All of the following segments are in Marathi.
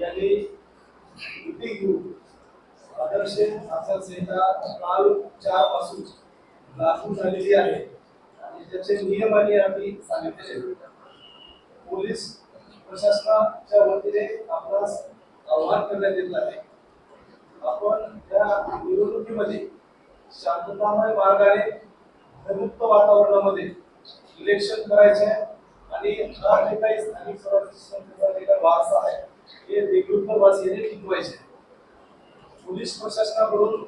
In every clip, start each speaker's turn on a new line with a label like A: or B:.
A: यांनी मीटिंग घेऊन आदर्श आचारसंहिता काल चारपासून लागू झालेली आहे आणि त्याचे नियम आणि आम्ही सांगितलेले पोलीस प्रशासनाच्या वतीने आपणास आव्हान करण्यात येत आहे. आपण त्या निवडणुकीमध्ये शांततामय मार्गाने मुक्त वातावरणामध्ये इलेक्शन करायचे आहे आणि हा जे काही स्थानिक स्वराज्य संस्थेचा जे काही वारसा आहे. हे देगलूरकर टिकवायचे पोलीस प्रशासनाकडून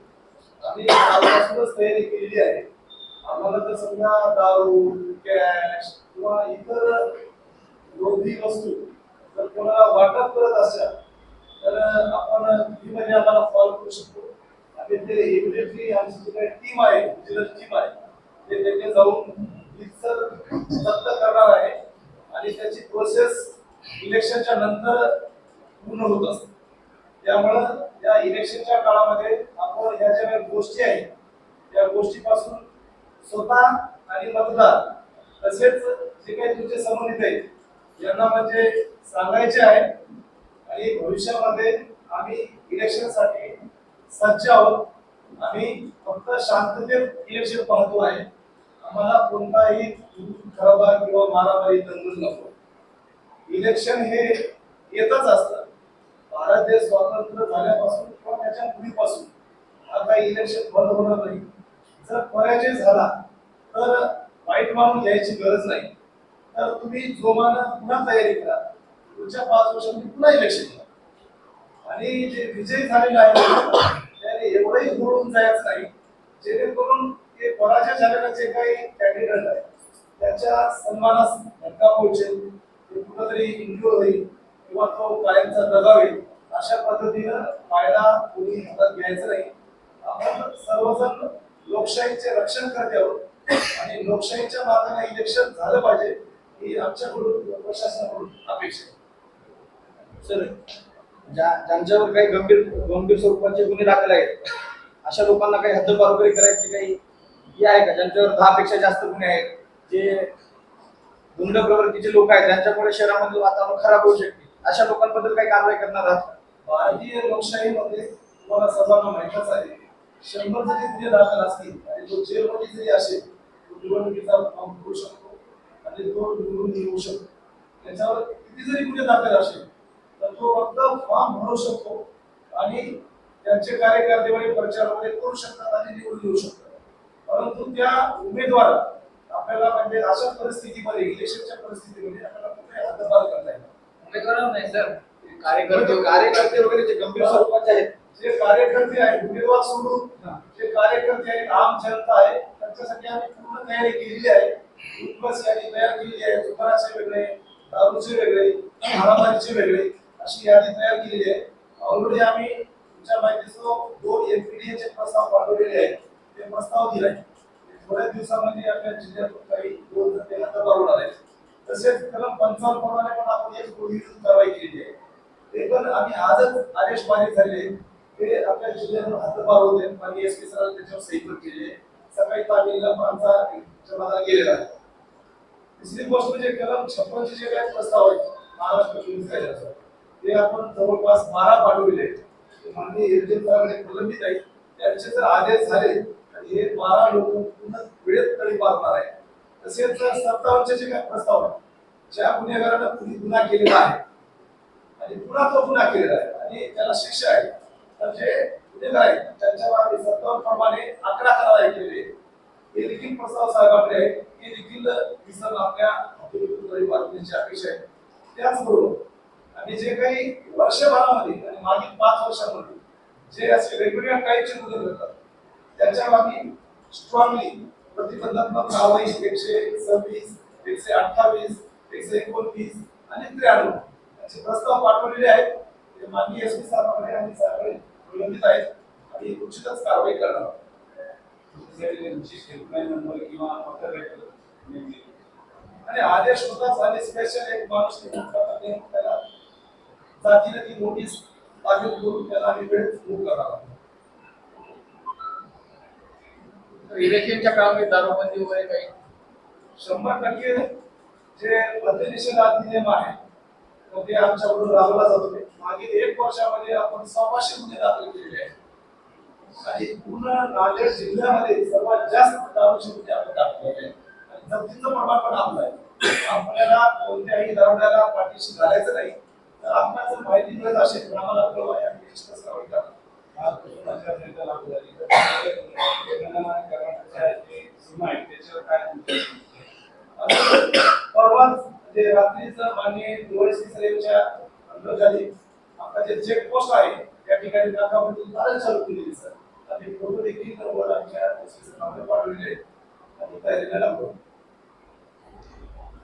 A: आम्ही कालपासूनच तयारी केलेली आहे. आम्हाला तर समजा दारू कॅश किंवा इतर विरोधी वस्तू जर कोणाला वाटप करत असेल तर आपण फ्रीमध्ये आम्हाला कॉल करू शकतो. आणि ते इमिडिएटली आमची जी काही टीम आहे विजिलन्स टीम आहे ते तेथे जाऊन रितसर जप्त करणार आहे आणि त्याची प्रोसेस इलेक्शनच्या नंतर पूर्ण होत असते. त्यामुळं या इलेक्शनच्या काळामध्ये आपण ह्या ज्या काही गोष्टी आहेत त्या गोष्टीपासून स्वतः आणि मतदार तसेच जे काही तुमचे संबंधित आहेत यांना म्हणजे सांगायचे आहे आणि भविष्यामध्ये आम्ही इलेक्शनसाठी सज्ज आहोत. आम्ही फक्त शांततेत इलेक्शन पाहतो आहे. आम्हाला कोणताही खराबा किंवा मारामारी दंगल नको. इलेक्शन हे येतच असतं. भारत देश स्वातंत्र्य झाल्यापासून किंवा त्याच्या पूर्वीपासून हा काही इलेक्शन बंद होणार नाही. जर पराजय झाला तर वाईट मानून घ्यायची गरज नाही. तर तुम्ही जोमानं पुन्हा तयारी करा. पुढच्या पाच वर्षांनी पुन्हा इलेक्शन घ्या आणि जे विजयी झालेला आहे त्याने एवढंही घोळून जायचं नाही. जेणेकरून ते पराजय झालेला जे काही कॅन्डिडेट आहे त्याच्या सन्मानास धक्का पोहोचेल ते कुठंतरी इंजुर होईल किंवा तो कायमचा दगावेल अशा पद्धतीनं फायदा कोणी हातात घ्यायचा नाही. आपण सर्वजण लोकशाहीचे रक्षण करते आहोत आणि लोकशाहीच्या मार्गाने इलेक्शन झालं पाहिजे ही आमच्याकडून प्रशासनाकडून अपेक्षा आहे.
B: सर ज्या ज्यांच्यावर काही गंभीर गंभीर स्वरूपाचे गुन्हे दाखल आहेत अशा लोकांना काही हद्दपार करायची काही हे आहे का? ज्यांच्यावर दहा पेक्षा जास्त गुन्हे आहेत जे गुंड प्रवृत्तीचे लोक आहेत त्यांच्यामुळे शहरामध्ये वातावरण खराब होऊ शकते. अशा लोकांबद्दल काही कारवाई करणार आहात
A: भारतीय लोकशाहीमध्ये तुम्हाला सर्वांना माहितच आहे. शंभर जरी गुन्हे दाखल असतील आणि तो जेलमध्ये जरी असेल तो निवडणुकीचा फॉर्म भरू शकतो आणि तो निवडून येऊ शकतो. त्याच्यावर किती जरी गुन्हे दाखल असेल तर तो फक्त फॉर्म भरू शकतो आणि त्यांचे कार्यकर्ते वगैरे करू शकतात आणि निवडून येऊ शकतात. परंतु त्या उमेदवार आपल्याला म्हणजे अशा परिस्थितीमध्ये इलेक्शनच्या परिस्थितीमध्ये आपल्याला कुठे हद्दपार करता येईल
C: उमेदवार नाही सर.
B: कार्यकर्ते कार्यकर्ते वगैरे जे गंभीर स्वरूपाचे आहेत.
A: जे कार्यकर्ते आहेत उमेदवार सोडून जे कार्यकर्ते आहेत आम जनता आहे त्यांच्यासाठी आम्ही पूर्ण तयारी केलेली आहे. यादी तयार केलेली आहे दुकानाचे वेगळे दारूचे वेगळे हारामारीचे वेगळे अशी यादी तयार केलेली आहे. ऑलरेडी आम्ही तुमच्या माहितीचं दोन एनपीडीए चे प्रस्ताव पाठवलेले आहेत. ते प्रस्ताव दिलाय. थोड्या दिवसामध्ये आपल्या जिल्ह्यातून काही दोन जण हाताबार होणार तसेच कलम पंचावन्न प्रमाणे पण आपण एक विरुद्ध कारवाई केली आहे. ते पण आम्ही आजच आदेश पारित झाले. ते आपल्या जिल्ह्यातून हद्दपार होते माननीय एस पी सरांनी त्याच्यावर सही पण केली आहे. सकाळी तामिळला पण आमचा जमादार गेलेला आहे. तिसरी गोष्ट म्हणजे कलम छप्पनचे जे काही प्रस्ताव आहेत महाराष्ट्र पोलीस कायद्याचा ते आपण जवळपास बारा पाठवले ते माननीय एजंट सरांकडे प्रलंबित आहेत. त्यांचे जर आदेश झाले हे बारा लोक पूर्ण वेळेत तरी पाहणार आहे तसेच सत्तावन्नचे जे काही प्रस्ताव आहेत ज्या गुन्हेगारानं कुणी गुन्हा केलेला आहे आणि पुन्हा तो गुन्हा केलेला आहे आणि त्याला शिक्षा आहे तर जे गुन्हेगार आहेत त्यांच्यावर आम्ही सत्तावन्न प्रमाणे अकरा कारवाई केलेली आहे. हे देखील प्रस्ताव साहेबांकडे आहे हे देखील विसर आपल्या बातमीची अपेक्षा आहे. त्याचबरोबर आणि जे काही वर्षभरामध्ये आणि मागील पाच वर्षामध्ये जे असे वेगवेगळ्या टाईपचे मुदत घडतात त्याच्यावर आम्ही स्ट्रॉंगली प्रतिबंधात्मक कारवाई एकशे सव्वीस एकशे अठ्ठावीस एकशे एकोणतीस आणि त्र्याण्णव. असे प्रस्ताव पाठवलेले आहेत. ते माननीय एस पी साहेबांकडे आणि साहेबांकडे प्रलंबित आहेत. आणि उचितच कारवाई करणार आहोत. आणि आदेश होताच आणि स्पेशल एक माणूस त्याला जातीने ती नोटीस लागू करून त्याला आम्ही वेळेत मूव्ह आहोत.
C: इलेक्शनच्या काळामध्ये दारूबंदी वगैरे काही?
A: शंभर टक्के जे प्रतिनिषेधात नियम आहे तर ते आमच्याकडून राबवला जातो. मागील एक वर्षामध्ये आपण सव्वाशे गुन्हे दाखल केलेले आहेत. आणि पूर्ण नांदेड जिल्ह्यामध्ये सर्वात जास्त दारूचे गुन्हे आपण दाखवले आहेत. आणि जप्तीचं प्रमाण पण आपलं आहे. आपल्याला कोणत्याही दरोड्याला पाठीशी घालायचं नाही. तर आपल्याला जर माहिती मिळत असेल तर आम्हाला कळवा आम्ही विशेष कारवाई करणार.
C: आज आचारसंहिता लागू झाली तर तेलंगणा आणि कर्नाटकच्या जे सीमा आहेत त्याच्यावर काय तुमचं
A: आणि परवाच जे रात्रीचं मान्य डीवायसी सरेच्या आता जे चेक पोस्ट आहे त्या ठिकाणी नाकाबंदी फारच चालू केलेली सर आणि फोटो देखील वर आमच्या पाठवलेले आहेत. आणि तयारीला लागलो